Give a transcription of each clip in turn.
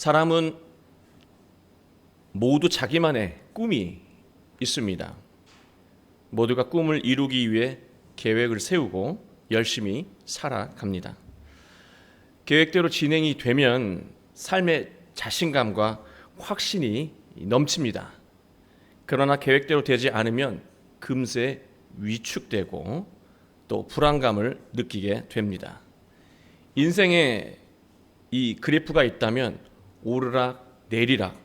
사람은 모두 자기만의 꿈이 있습니다. 모두가 꿈을 이루기 위해 계획을 세우고 열심히 살아갑니다. 계획대로 진행이 되면 삶의 자신감과 확신이 넘칩니다. 그러나 계획대로 되지 않으면 금세 위축되고 또 불안감을 느끼게 됩니다. 인생에 이 그래프가 있다면 오르락 내리락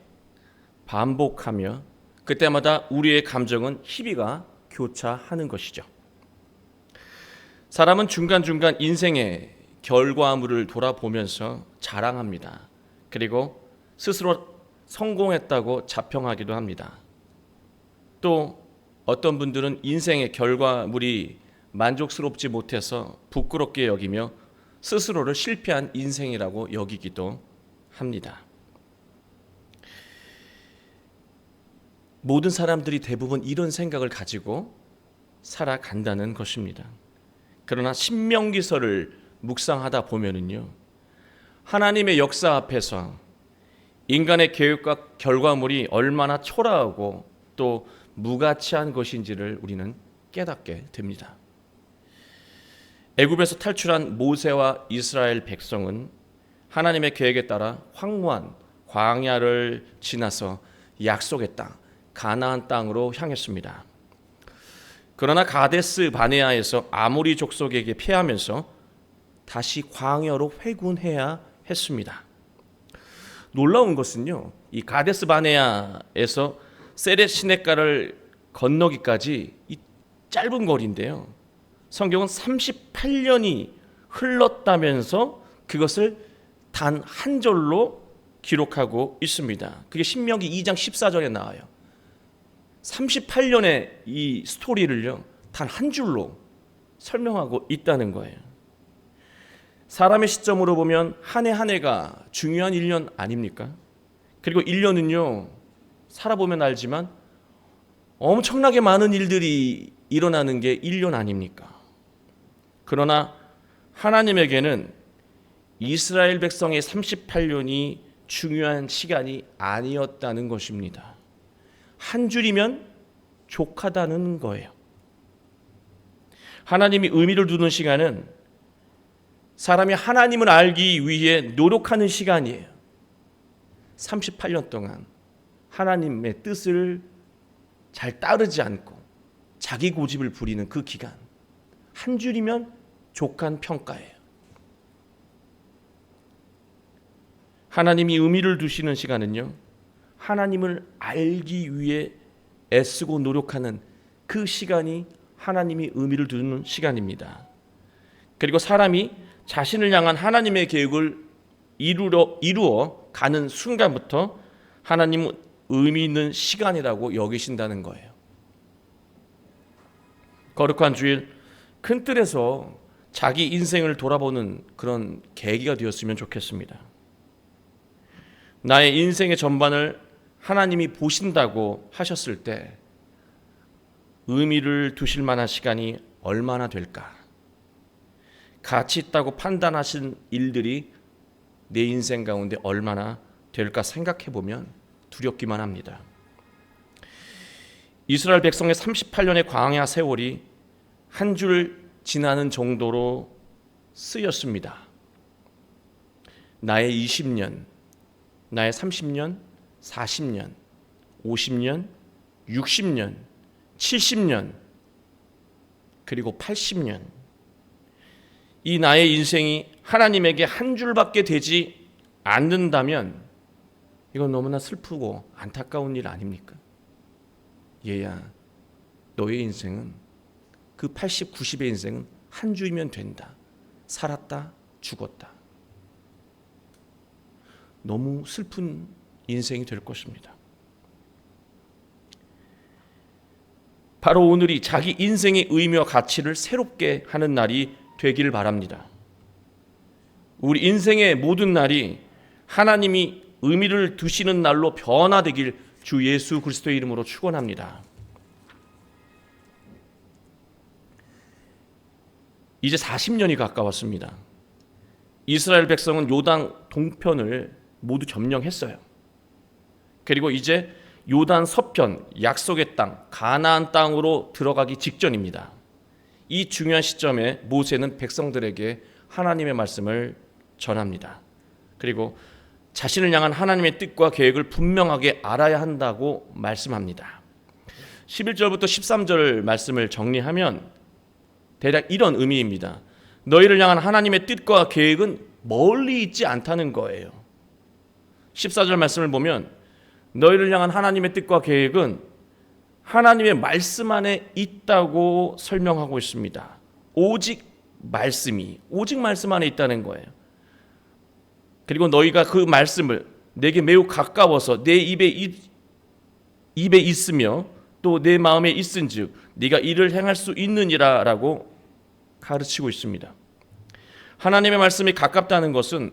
반복하며 그때마다 우리의 감정은 희비가 교차하는 것이죠. 사람은 중간중간 인생의 결과물을 돌아보면서 자랑합니다. 그리고 스스로 성공했다고 자평하기도 합니다. 또 어떤 분들은 인생의 결과물이 만족스럽지 못해서 부끄럽게 여기며 스스로를 실패한 인생이라고 여기기도 합니다. 모든 사람들이 대부분 이런 생각을 가지고 살아간다는 것입니다. 그러나 신명기서를 묵상하다 보면은요. 하나님의 역사 앞에서 인간의 계획과 결과물이 얼마나 초라하고 또 무가치한 것인지를 우리는 깨닫게 됩니다. 애굽에서 탈출한 모세와 이스라엘 백성은 하나님의 계획에 따라 황무한 광야를 지나서 약속의 땅 가나안 땅으로 향했습니다. 그러나 가데스 바네아에서 아모리 족속에게 패하면서 다시 광야로 회군해야 했습니다. 놀라운 것은요. 이 가데스 바네아에서 세레 시내가를 건너기까지 이 짧은 거리인데요. 성경은 38년이 흘렀다면서 그것을 단 한 절로 기록하고 있습니다. 그게 신명기 2장 14절에 나와요. 38년의 이 스토리를요. 단 한 줄로 설명하고 있다는 거예요. 사람의 시점으로 보면 한 해 한 해가 중요한 1년 아닙니까? 그리고 1년은요. 살아보면 알지만 엄청나게 많은 일들이 일어나는 게 1년 아닙니까? 그러나 하나님에게는 이스라엘 백성의 38년이 중요한 시간이 아니었다는 것입니다. 한 줄이면 족하다는 거예요. 하나님이 의미를 두는 시간은 사람이 하나님을 알기 위해 노력하는 시간이에요. 38년 동안 하나님의 뜻을 잘 따르지 않고 자기 고집을 부리는 그 기간. 한 줄이면 족한 평가예요. 하나님이 의미를 두시는 시간은요. 하나님을 알기 위해 애쓰고 노력하는 그 시간이 하나님이 의미를 두는 시간입니다. 그리고 사람이 자신을 향한 하나님의 계획을 이루어, 이루어 가는 순간부터 하나님은 의미 있는 시간이라고 여기신다는 거예요. 거룩한 주일 큰 틀에서 자기 인생을 돌아보는 그런 계기가 되었으면 좋겠습니다. 나의 인생의 전반을 하나님이 보신다고 하셨을 때 의미를 두실 만한 시간이 얼마나 될까? 가치 있다고 판단하신 일들이 내 인생 가운데 얼마나 될까 생각해 보면 두렵기만 합니다. 이스라엘 백성의 38년의 광야 세월이 한 줄 지나는 정도로 쓰였습니다. 나의 20년, 나의 30년, 40년, 50년, 60년, 70년, 그리고 80년. 이 나의 인생이 하나님에게 한 줄밖에 되지 않는다면 이건 너무나 슬프고 안타까운 일 아닙니까? 얘야, 너의 인생은 그 80, 90의 인생은 한 줄이면 된다. 살았다, 죽었다. 너무 슬픈 인생이 될 것입니다. 바로 오늘이 자기 인생의 의미와 가치를 새롭게 하는 날이 되기를 바랍니다. 우리 인생의 모든 날이 하나님이 의미를 두시는 날로 변화되길 주 예수 그리스도의 이름으로 축원합니다. 이제 40년이 가까웠습니다. 이스라엘 백성은 요당 동편을 모두 점령했어요. 그리고 이제 요단 서편 약속의 땅 가나안 땅으로 들어가기 직전입니다. 이 중요한 시점에 모세는 백성들에게 하나님의 말씀을 전합니다. 그리고 자신을 향한 하나님의 뜻과 계획을 분명하게 알아야 한다고 말씀합니다. 11절부터 13절 말씀을 정리하면 대략 이런 의미입니다. 너희를 향한 하나님의 뜻과 계획은 멀리 있지 않다는 거예요. 14절 말씀을 보면 너희를 향한 하나님의 뜻과 계획은 하나님의 말씀 안에 있다고 설명하고 있습니다. 오직 말씀이 오직 말씀 안에 있다는 거예요. 그리고 너희가 그 말씀을 내게 매우 가까워서 내 입에 이, 입에 있으며 또 내 마음에 있은즉 네가 이를 행할 수 있느니라라고 가르치고 있습니다. 하나님의 말씀이 가깝다는 것은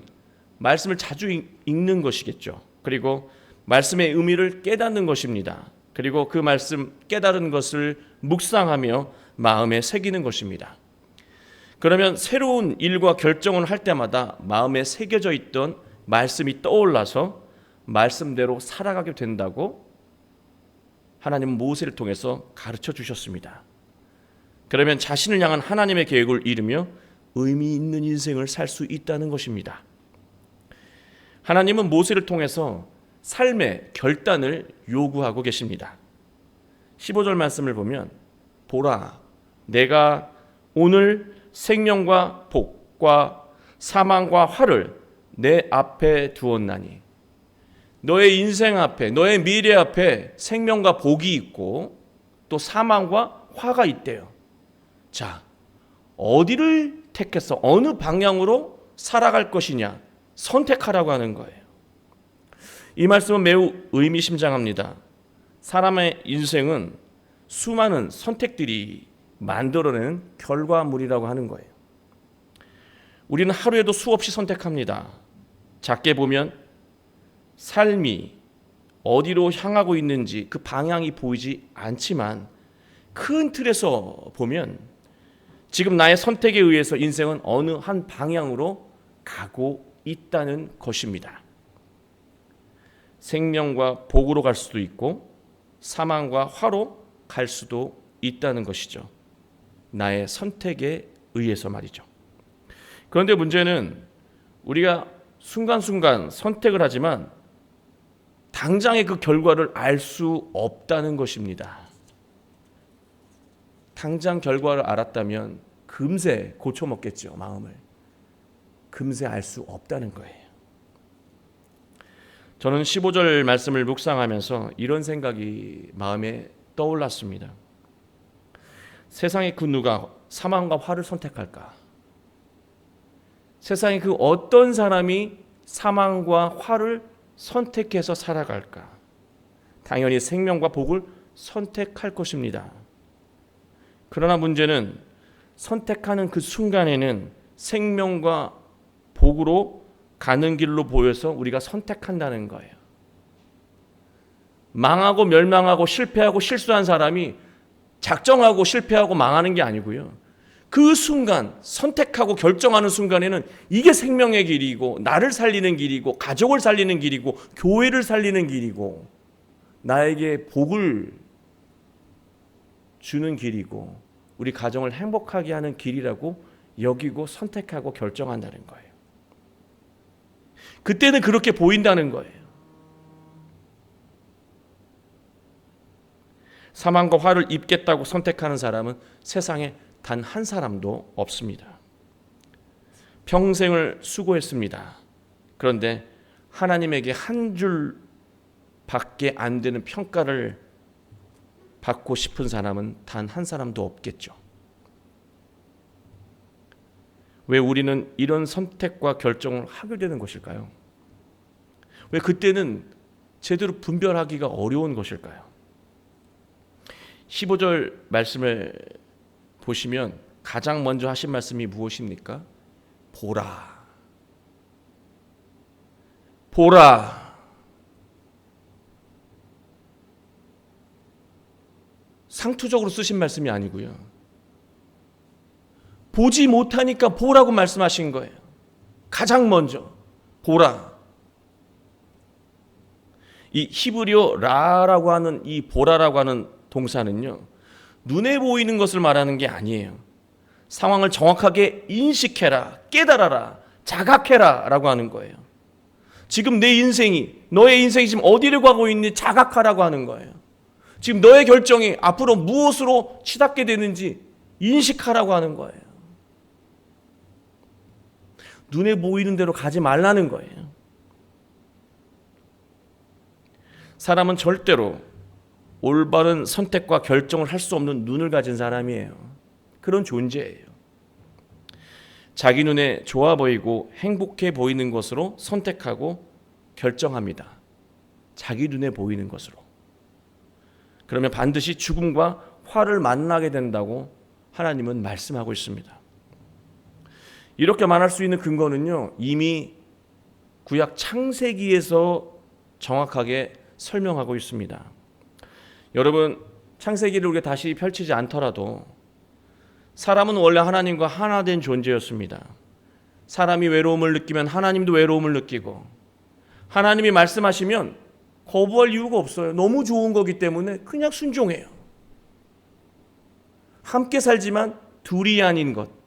말씀을 자주 읽- 읽는 것이겠죠. 그리고 말씀의 의미를 깨닫는 것입니다. 그리고 그 말씀 깨달은 것을 묵상하며 마음에 새기는 것입니다. 그러면 새로운 일과 결정을 할 때마다 마음에 새겨져 있던 말씀이 떠올라서 말씀대로 살아가게 된다고 하나님은 모세를 통해서 가르쳐 주셨습니다. 그러면 자신을 향한 하나님의 계획을 이루며 의미 있는 인생을 살 수 있다는 것입니다. 하나님은 모세를 통해서 삶의 결단을 요구하고 계십니다. 15절 말씀을 보면 보라 내가 오늘 생명과 복과 사망과 화를 내 앞에 두었나니 너의 인생 앞에 너의 미래 앞에 생명과 복이 있고 또 사망과 화가 있대요. 자, 어디를 택해서 어느 방향으로 살아갈 것이냐 선택하라고 하는 거예요. 이 말씀은 매우 의미심장합니다. 사람의 인생은 수많은 선택들이 만들어낸 결과물이라고 하는 거예요. 우리는 하루에도 수없이 선택합니다. 작게 보면 삶이 어디로 향하고 있는지 그 방향이 보이지 않지만 큰 틀에서 보면 지금 나의 선택에 의해서 인생은 어느 한 방향으로 가고 있다는 것입니다. 생명과 복으로 갈 수도 있고 사망과 화로 갈 수도 있다는 것이죠. 나의 선택에 의해서 말이죠. 그런데 문제는 우리가 순간순간 선택을 하지만 당장의 그 결과를 알 수 없다는 것입니다. 당장 결과를 알았다면 금세 고쳐먹겠죠, 마음을. 금세 알 수 없다는 거예요. 저는 15절 말씀을 묵상하면서 이런 생각이 마음에 떠올랐습니다. 세상에 그 누가 사망과 화를 선택할까? 세상에 그 어떤 사람이 사망과 화를 선택해서 살아갈까? 당연히 생명과 복을 선택할 것입니다. 그러나 문제는 선택하는 그 순간에는 생명과 복으로 가는 길로 보여서 우리가 선택한다는 거예요. 망하고 멸망하고 실패하고 실수한 사람이 작정하고 실패하고 망하는 게 아니고요. 그 순간 선택하고 결정하는 순간에는 이게 생명의 길이고 나를 살리는 길이고 가족을 살리는 길이고 교회를 살리는 길이고 나에게 복을 주는 길이고 우리 가정을 행복하게 하는 길이라고 여기고 선택하고 결정한다는 거예요. 그때는 그렇게 보인다는 거예요. 사망과 화를 입겠다고 선택하는 사람은 세상에 단 한 사람도 없습니다. 평생을 수고했습니다. 그런데 하나님에게 한 줄 밖에 안 되는 평가를 받고 싶은 사람은 단 한 사람도 없겠죠. 왜 우리는 이런 선택과 결정을 하게 되는 것일까요? 왜 그때는 제대로 분별하기가 어려운 것일까요? 15절 말씀을 보시면 가장 먼저 하신 말씀이 무엇입니까? 보라. 보라. 상투적으로 쓰신 말씀이 아니고요. 보지 못하니까 보라고 말씀하신 거예요. 가장 먼저 보라. 이 히브리어 라라고 하는 이 보라라고 하는 동사는요. 눈에 보이는 것을 말하는 게 아니에요. 상황을 정확하게 인식해라, 깨달아라, 자각해라라고 하는 거예요. 지금 내 인생이 너의 인생이 지금 어디를 가고 있는지 자각하라고 하는 거예요. 지금 너의 결정이 앞으로 무엇으로 치닫게 되는지 인식하라고 하는 거예요. 눈에 보이는 대로 가지 말라는 거예요. 사람은 절대로 올바른 선택과 결정을 할 수 없는 눈을 가진 사람이에요. 그런 존재예요. 자기 눈에 좋아 보이고 행복해 보이는 것으로 선택하고 결정합니다. 자기 눈에 보이는 것으로. 그러면 반드시 죽음과 화를 만나게 된다고 하나님은 말씀하고 있습니다. 이렇게 말할 수 있는 근거는요, 이미 구약 창세기에서 정확하게 설명하고 있습니다. 여러분, 창세기를 우리가 다시 펼치지 않더라도 사람은 원래 하나님과 하나 된 존재였습니다. 사람이 외로움을 느끼면 하나님도 외로움을 느끼고 하나님이 말씀하시면 거부할 이유가 없어요. 너무 좋은 거기 때문에 그냥 순종해요. 함께 살지만 둘이 아닌 것.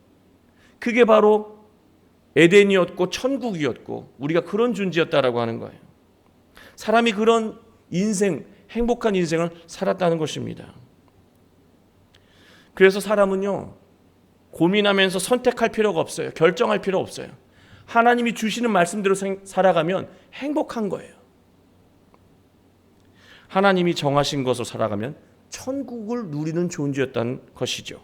그게 바로 에덴이었고 천국이었고 우리가 그런 존재였다라고 하는 거예요. 사람이 그런 인생, 행복한 인생을 살았다는 것입니다. 그래서 사람은요, 고민하면서 선택할 필요가 없어요. 결정할 필요 없어요. 하나님이 주시는 말씀대로 살아가면 행복한 거예요. 하나님이 정하신 것으로 살아가면 천국을 누리는 존재였다는 것이죠.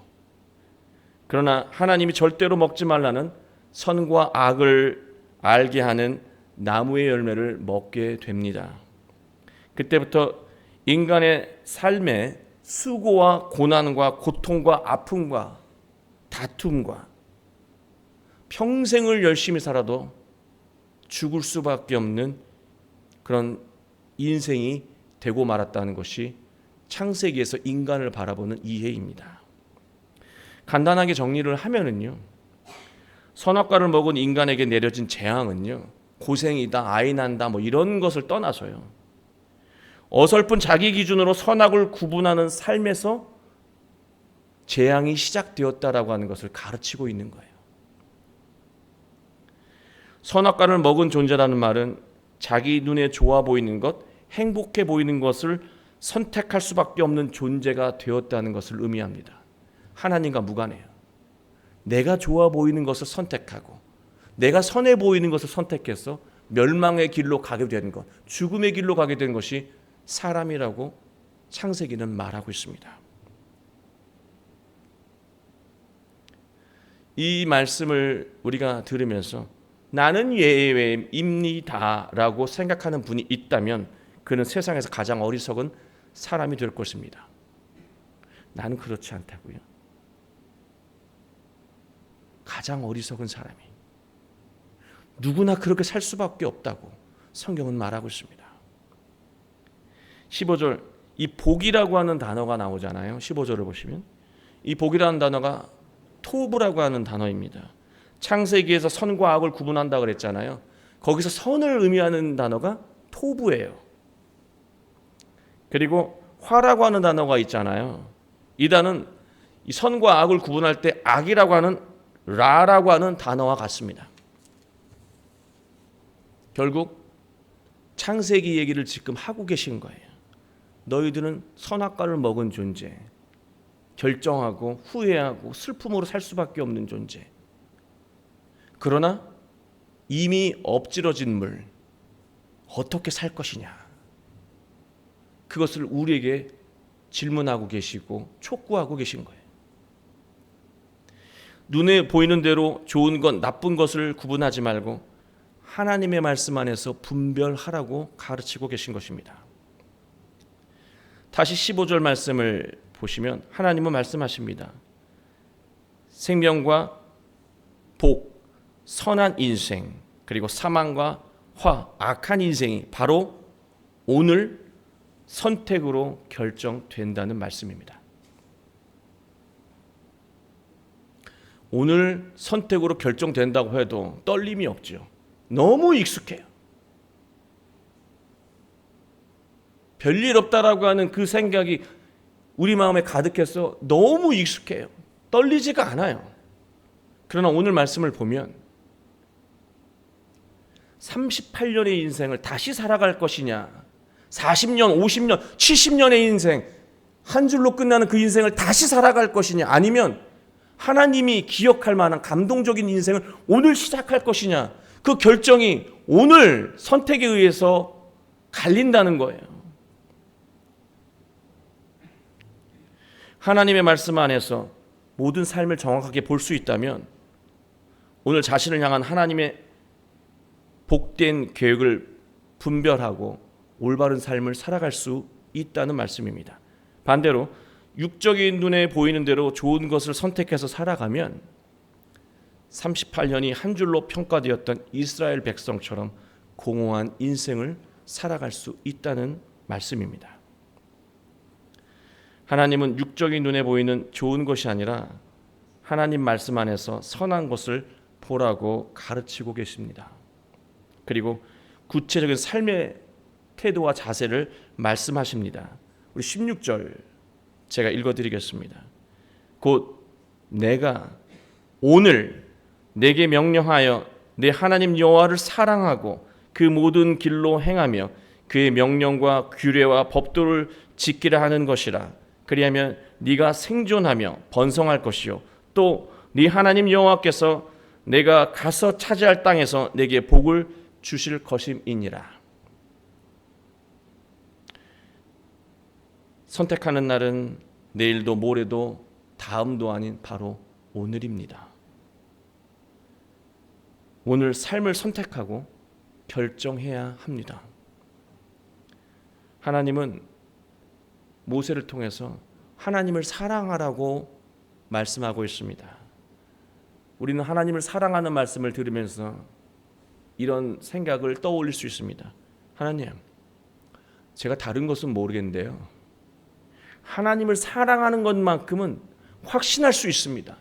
그러나 하나님이 절대로 먹지 말라는 선과 악을 알게 하는 나무의 열매를 먹게 됩니다. 그때부터 인간의 삶에 수고와 고난과 고통과 아픔과 다툼과 평생을 열심히 살아도 죽을 수밖에 없는 그런 인생이 되고 말았다는 것이 창세기에서 인간을 바라보는 이해입니다. 간단하게 정리를 하면은요. 선악과를 먹은 인간에게 내려진 재앙은요. 고생이다, 아이 난다, 뭐 이런 것을 떠나서요. 어설픈 자기 기준으로 선악을 구분하는 삶에서 재앙이 시작되었다라고 하는 것을 가르치고 있는 거예요. 선악과를 먹은 존재라는 말은 자기 눈에 좋아 보이는 것, 행복해 보이는 것을 선택할 수밖에 없는 존재가 되었다는 것을 의미합니다. 하나님과 무관해요. 내가 좋아 보이는 것을 선택하고 내가 선해 보이는 것을 선택해서 멸망의 길로 가게 된 것, 죽음의 길로 가게 된 것이 사람이라고 창세기는 말하고 있습니다. 이 말씀을 우리가 들으면서 나는 예외입니다라고 생각하는 분이 있다면 그는 세상에서 가장 어리석은 사람이 될 것입니다. 나는 그렇지 않다고요. 가장 어리석은 사람이 누구나 그렇게 살 수밖에 없다고 성경은 말하고 있습니다. 15절 이 복이라고 하는 단어가 나오잖아요. 15절을 보시면 이 복이라는 단어가 토브라고 하는 단어입니다. 창세기에서 선과 악을 구분한다 그랬잖아요. 거기서 선을 의미하는 단어가 토브예요. 그리고 화라고 하는 단어가 있잖아요. 이 단은 이 선과 악을 구분할 때 악이라고 하는 라라고 하는 단어와 같습니다. 결국 창세기 얘기를 지금 하고 계신 거예요. 너희들은 선악과를 먹은 존재, 결정하고 후회하고 슬픔으로 살 수밖에 없는 존재. 그러나 이미 엎질러진 물 어떻게 살 것이냐? 그것을 우리에게 질문하고 계시고 촉구하고 계신 거예요. 눈에 보이는 대로 좋은 것, 나쁜 것을 구분하지 말고 하나님의 말씀 안에서 분별하라고 가르치고 계신 것입니다. 다시 15절 말씀을 보시면 하나님은 말씀하십니다. 생명과 복, 선한 인생, 그리고 사망과 화, 악한 인생이 바로 오늘 선택으로 결정된다는 말씀입니다. 오늘 선택으로 결정된다고 해도 떨림이 없죠. 너무 익숙해요. 별일 없다라고 하는 그 생각이 우리 마음에 가득해서 너무 익숙해요. 떨리지가 않아요. 그러나 오늘 말씀을 보면 38년의 인생을 다시 살아갈 것이냐, 40년, 50년, 70년의 인생, 한 줄로 끝나는 그 인생을 다시 살아갈 것이냐, 아니면 하나님이 기억할 만한 감동적인 인생을 오늘 시작할 것이냐, 그 결정이 오늘 선택에 의해서 갈린다는 거예요. 하나님의 말씀 안에서 모든 삶을 정확하게 볼 수 있다면 오늘 자신을 향한 하나님의 복된 계획을 분별하고 올바른 삶을 살아갈 수 있다는 말씀입니다. 반대로 육적인 눈에 보이는 대로 좋은 것을 선택해서 살아가면 38년이 한 줄로 평가되었던 이스라엘 백성처럼 공허한 인생을 살아갈 수 있다는 말씀입니다. 하나님은 육적인 눈에 보이는 좋은 것이 아니라 하나님 말씀 안에서 선한 것을 보라고 가르치고 계십니다. 그리고 구체적인 삶의 태도와 자세를 말씀하십니다. 우리 16절 제가 읽어 드리겠습니다. 곧 내가 오늘 내게 명령하여 내 하나님 여호와를 사랑하고 그 모든 길로 행하며 그의 명령과 규례와 법도를 지키라 하는 것이라 그리하면 네가 생존하며 번성할 것이요 또 네 하나님 여호와께서 내가 가서 차지할 땅에서 내게 복을 주실 것임이니라. 선택하는 날은 내일도 모레도 다음도 아닌 바로 오늘입니다. 오늘 삶을 선택하고 결정해야 합니다. 하나님은 모세를 통해서 하나님을 사랑하라고 말씀하고 있습니다. 우리는 하나님을 사랑하는 말씀을 들으면서 이런 생각을 떠올릴 수 있습니다. 하나님, 제가 다른 것은 모르겠는데요. 하나님을 사랑하는 것만큼은 확신할 수 있습니다.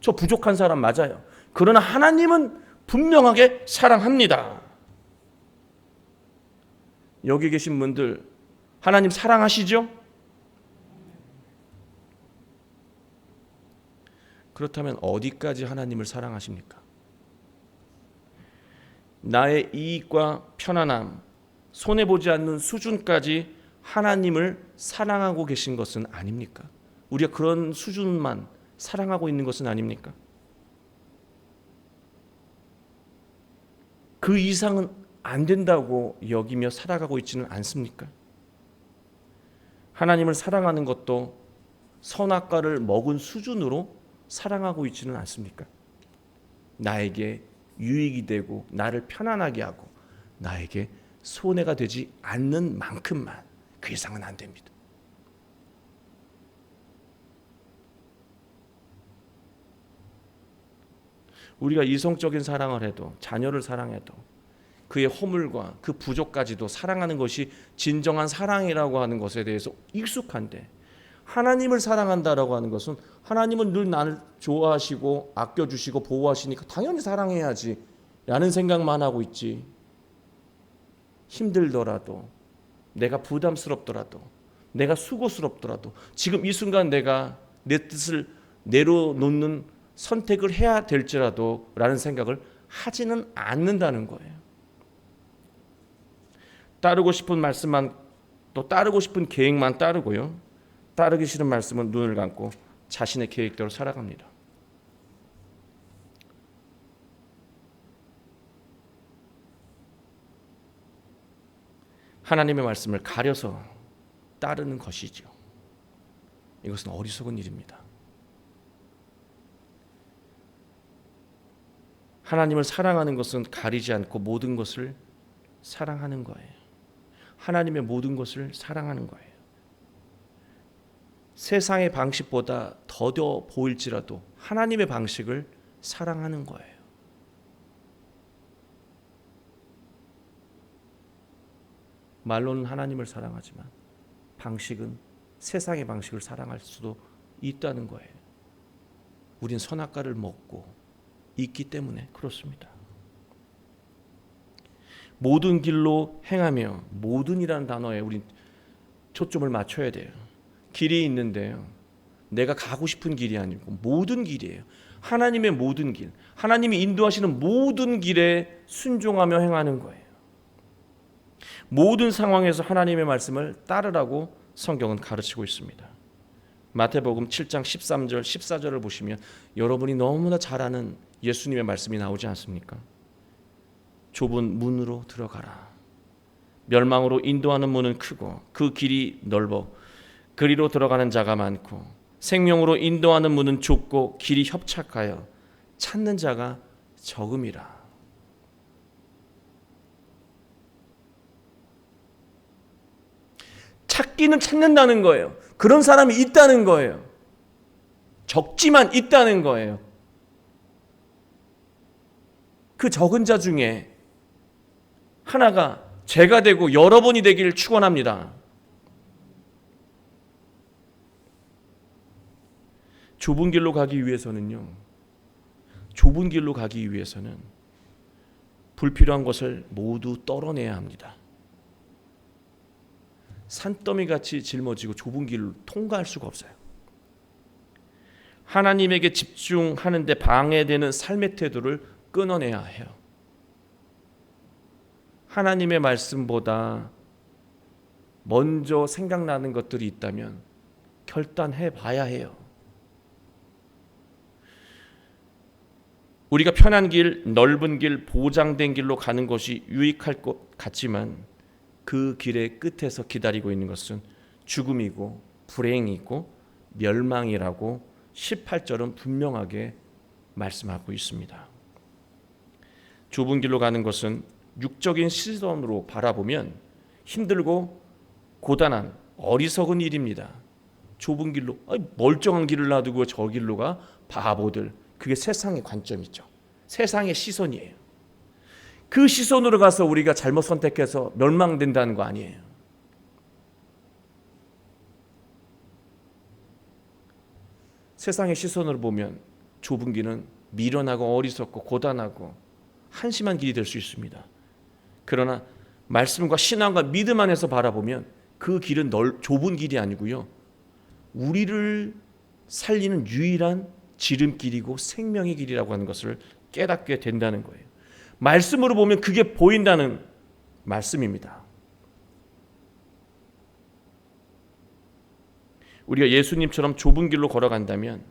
저 부족한 사람 맞아요. 그러나 하나님은 분명하게 사랑합니다. 여기 계신 분들 하나님 사랑하시죠? 그렇다면 어디까지 하나님을 사랑하십니까? 나의 이익과 편안함, 손해 보지 않는 수준까지 하나님을 사랑하고 계신 것은 아닙니까? 우리가 그런 수준만 사랑하고 있는 것은 아닙니까? 그 이상은 안 된다고 여기며 살아가고 있지는 않습니까? 하나님을 사랑하는 것도 선악과를 먹은 수준으로 사랑하고 있지는 않습니까? 나에게 유익이 되고 나를 편안하게 하고 나에게 손해가 되지 않는 만큼만 그 이상은 안 됩니다. 우리가 이성적인 사랑을 해도 자녀를 사랑해도 그의 허물과 그 부족까지도 사랑하는 것이 진정한 사랑이라고 하는 것에 대해서 익숙한데 하나님을 사랑한다라고 하는 것은 하나님은 늘 나를 좋아하시고 아껴주시고 보호하시니까 당연히 사랑해야지 라는 생각만 하고 있지 힘들더라도 내가 부담스럽더라도 내가 수고스럽더라도 지금 이 순간 내가 내 뜻을 내려놓는 선택을 해야 될지라도 라는 생각을 하지는 않는다는 거예요. 따르고 싶은 말씀만 또 따르고 싶은 계획만 따르고요. 따르기 싫은 말씀은 눈을 감고 자신의 계획대로 살아갑니다. 하나님의 말씀을 가려서 따르는 것이죠. 이것은 어리석은 일입니다. 하나님을 사랑하는 것은 가리지 않고 모든 것을 사랑하는 거예요. 하나님의 모든 것을 사랑하는 거예요. 세상의 방식보다 더뎌 보일지라도 하나님의 방식을 사랑하는 거예요. 말로는 하나님을 사랑하지만 방식은 세상의 방식을 사랑할 수도 있다는 거예요. 우린 선악과를 먹고 있기 때문에 그렇습니다. 모든 길로 행하며 모든이라는 단어에 우리 초점을 맞춰야 돼요. 길이 있는데요. 내가 가고 싶은 길이 아니고 모든 길이에요. 하나님의 모든 길, 하나님이 인도하시는 모든 길에 순종하며 행하는 거예요. 모든 상황에서 하나님의 말씀을 따르라고 성경은 가르치고 있습니다. 마태복음 7장 13절 14절을 보시면 여러분이 너무나 잘 아는 예수님의 말씀이 나오지 않습니까? 좁은 문으로 들어가라. 멸망으로 인도하는 문은 크고 그 길이 넓어 그리로 들어가는 자가 많고 생명으로 인도하는 문은 좁고 길이 협착하여 찾는 자가 적음이라. 찾기는 찾는다는 거예요. 그런 사람이 있다는 거예요. 적지만 있다는 거예요. 그 적은 자 중에 하나가 제가 되고 여러분이 되기를 축원합니다. 좁은 길로 가기 위해서는요. 좁은 길로 가기 위해서는 불필요한 것을 모두 떨어내야 합니다. 산더미 같이 짊어지고 좁은 길을 통과할 수가 없어요. 하나님에게 집중하는데 방해되는 삶의 태도를 끊어내야 해요. 하나님의 말씀보다 먼저 생각나는 것들이 있다면 결단해 봐야 해요. 우리가 편한 길, 넓은 길, 보장된 길로 가는 것이 유익할 것 같지만 그 길의 끝에서 기다리고 있는 것은 죽음이고 불행이고 멸망이라고 18절은 분명하게 말씀하고 있습니다. 좁은 길로 가는 것은 육적인 시선으로 바라보면 힘들고 고단한 어리석은 일입니다. 좁은 길로 멀쩡한 길을 놔두고 저 길로 가 바보들 그게 세상의 관점이죠. 세상의 시선이에요. 그 시선으로 가서 우리가 잘못 선택해서 멸망된다는 거 아니에요. 세상의 시선으로 보면 좁은 길은 미련하고 어리석고 고단하고 한심한 길이 될 수 있습니다. 그러나 말씀과 신앙과 믿음 안에서 바라보면 그 길은 넓, 좁은 길이 아니고요. 우리를 살리는 유일한 지름길이고 생명의 길이라고 하는 것을 깨닫게 된다는 거예요. 말씀으로 보면 그게 보인다는 말씀입니다. 우리가 예수님처럼 좁은 길로 걸어간다면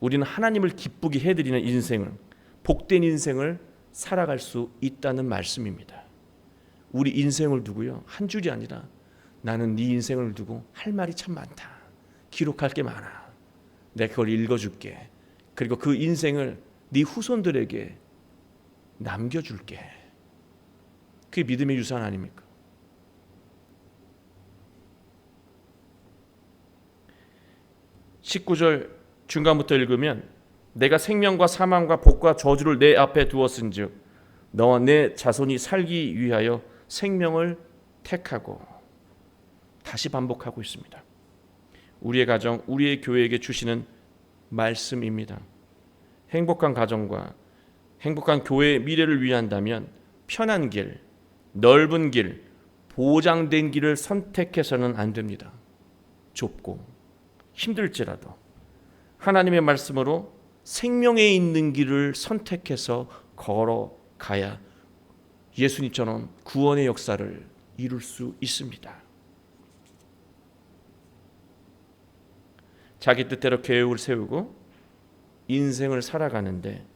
우리는 하나님을 기쁘게 해드리는 인생을 복된 인생을 살아갈 수 있다는 말씀입니다. 우리 인생을 두고요 한 줄이 아니라 나는 네 인생을 두고 할 말이 참 많다. 기록할 게 많아. 내가 그걸 읽어줄게. 그리고 그 인생을 네 후손들에게 남겨줄게. 그게 믿음의 유산 아닙니까? (19절) 중간부터 읽으면 내가 생명과 사망과 복과 저주를 내 앞에 두었은즉 너와 내 자손이 살기 위하여 생명을 택하고 다시 반복하고 있습니다. 우리의 가정, 우리의 교회에게 주시는 말씀입니다. 행복한 가정과 행복한 교회의 미래를 위한다면 편한 길, 넓은 길, 보장된 길을 선택해서는 안 됩니다. 좁고 힘들지라도 하나님의 말씀으로 생명에 있는 길을 선택해서 걸어가야 예수님처럼 구원의 역사를 이룰 수 있습니다. 자기 뜻대로 계획을 세우고 인생을 살아가는데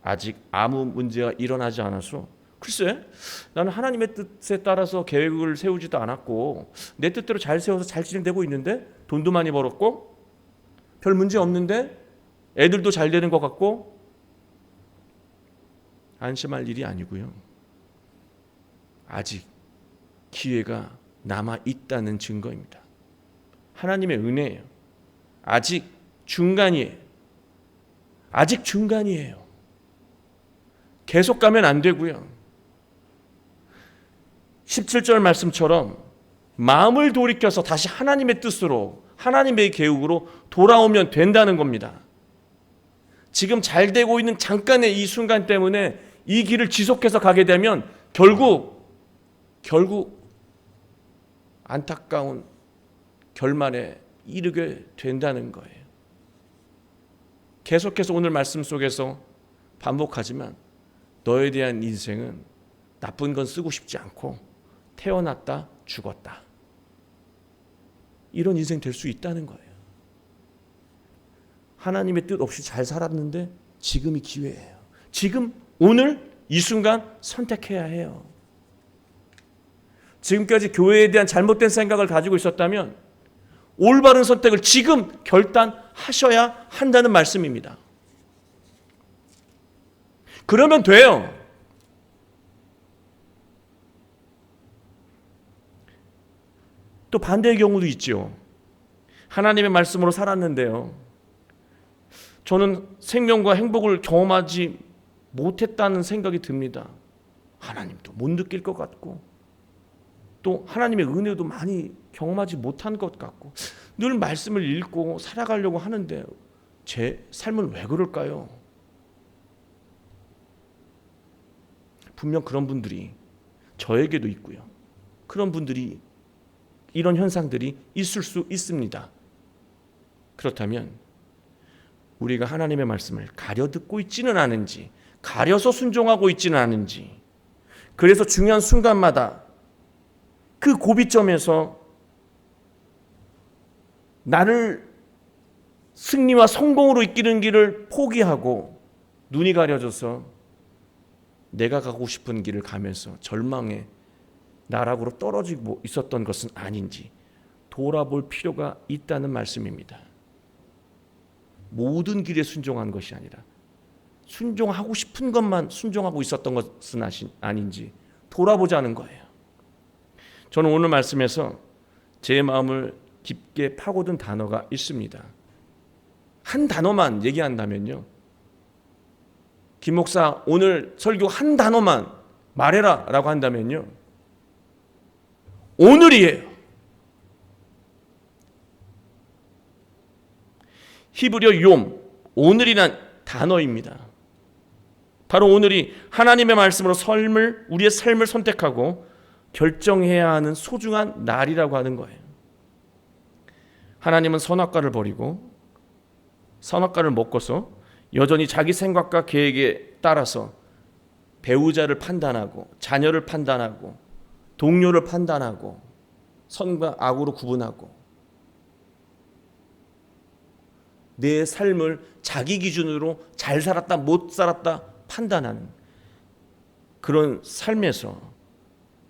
아직 아무 문제가 일어나지 않아서 글쎄 나는 하나님의 뜻에 따라서 계획을 세우지도 않았고 내 뜻대로 잘 세워서 잘 진행되고 있는데 돈도 많이 벌었고 별 문제 없는데 애들도 잘 되는 것 같고 안심할 일이 아니고요. 아직 기회가 남아 있다는 증거입니다. 하나님의 은혜예요. 아직 중간이에요. 아직 중간이에요. 계속 가면 안 되고요. 17절 말씀처럼 마음을 돌이켜서 다시 하나님의 뜻으로 하나님의 계획으로 돌아오면 된다는 겁니다. 지금 잘 되고 있는 잠깐의 이 순간 때문에 이 길을 지속해서 가게 되면 결국 결국 안타까운 결말에 이르게 된다는 거예요. 계속해서 오늘 말씀 속에서 반복하지만 너에 대한 인생은 나쁜 건 쓰고 싶지 않고 태어났다 죽었다. 이런 인생 될 수 있다는 거예요. 하나님의 뜻 없이 잘 살았는데 지금이 기회예요. 지금 오늘 이 순간 선택해야 해요. 지금까지 교회에 대한 잘못된 생각을 가지고 있었다면 올바른 선택을 지금 결단하셔야 한다는 말씀입니다. 그러면 돼요. 또 반대의 경우도 있죠. 하나님의 말씀으로 살았는데요. 저는 생명과 행복을 경험하지 못했다는 생각이 듭니다. 하나님도 못 느낄 것 같고 또 하나님의 은혜도 많이 경험하지 못한 것 같고 늘 말씀을 읽고 살아가려고 하는데 제 삶은 왜 그럴까요? 분명 그런 분들이 저에게도 있고요. 그런 분들이 이런 현상들이 있을 수 있습니다. 그렇다면 우리가 하나님의 말씀을 가려 듣고 있지는 않은지, 가려서 순종하고 있지는 않은지, 그래서 중요한 순간마다 그 고비점에서 나를 승리와 성공으로 이끄는 길을 포기하고 눈이 가려져서 내가 가고 싶은 길을 가면서 절망의 나락으로 떨어지고 있었던 것은 아닌지 돌아볼 필요가 있다는 말씀입니다. 모든 길에 순종한 것이 아니라 순종하고 싶은 것만 순종하고 있었던 것은 아닌지 돌아보자는 거예요. 저는 오늘 말씀에서 제 마음을 깊게 파고든 단어가 있습니다. 한 단어만 얘기한다면요. 김 목사 오늘 설교 한 단어만 말해라 라고 한다면요. 오늘이에요. 히브리어 욤 오늘이란 단어입니다. 바로 오늘이 하나님의 말씀으로 삶을 우리의 삶을 선택하고 결정해야 하는 소중한 날이라고 하는 거예요. 하나님은 선악과를 버리고 선악과를 먹고서 여전히 자기 생각과 계획에 따라서 배우자를 판단하고 자녀를 판단하고 동료를 판단하고 선과 악으로 구분하고 내 삶을 자기 기준으로 잘 살았다 못 살았다 판단하는 그런 삶에서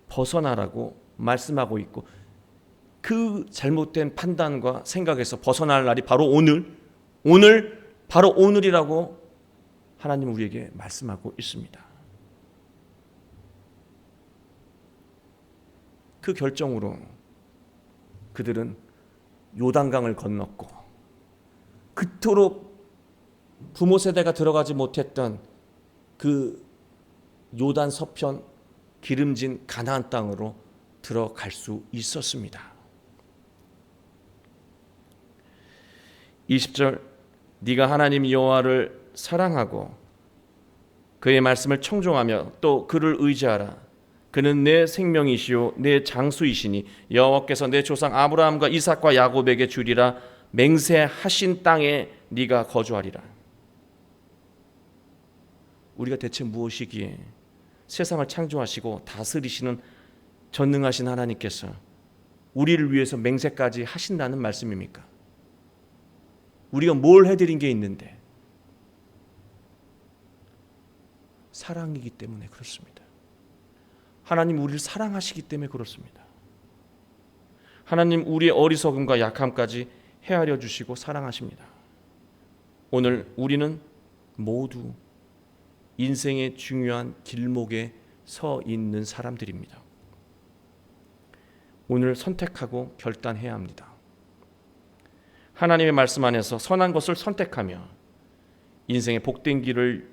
벗어나라고 말씀하고 있고 그 잘못된 판단과 생각에서 벗어날 날이 바로 오늘 오늘 바로 오늘이라고 하나님 우리에게 말씀하고 있습니다. 그 결정으로 그들은 요단강을 건넜고 그토록 부모 세대가 들어가지 못했던 그 요단 서편 기름진 가나안 땅으로 들어갈 수 있었습니다. 20절 네가 하나님 여호와를 사랑하고 그의 말씀을 청종하며 또 그를 의지하라. 그는 내 생명이시요 내 장수이시니 여호와께서 내 조상 아브라함과 이삭과 야곱에게 주리라. 맹세하신 땅에 네가 거주하리라. 우리가 대체 무엇이기에 세상을 창조하시고 다스리시는 전능하신 하나님께서 우리를 위해서 맹세까지 하신다는 말씀입니까? 우리가 뭘 해드린 게 있는데 사랑이기 때문에 그렇습니다. 하나님 우리를 사랑하시기 때문에 그렇습니다. 하나님 우리의 어리석음과 약함까지 헤아려 주시고 사랑하십니다. 오늘 우리는 모두 인생의 중요한 길목에 서 있는 사람들입니다. 오늘 선택하고 결단해야 합니다. 하나님의 말씀 안에서 선한 것을 선택하며 인생의 복된 길을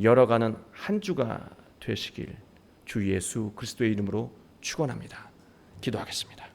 열어가는 한 주가 되시길 주 예수 그리스도의 이름으로 축원합니다. 기도하겠습니다.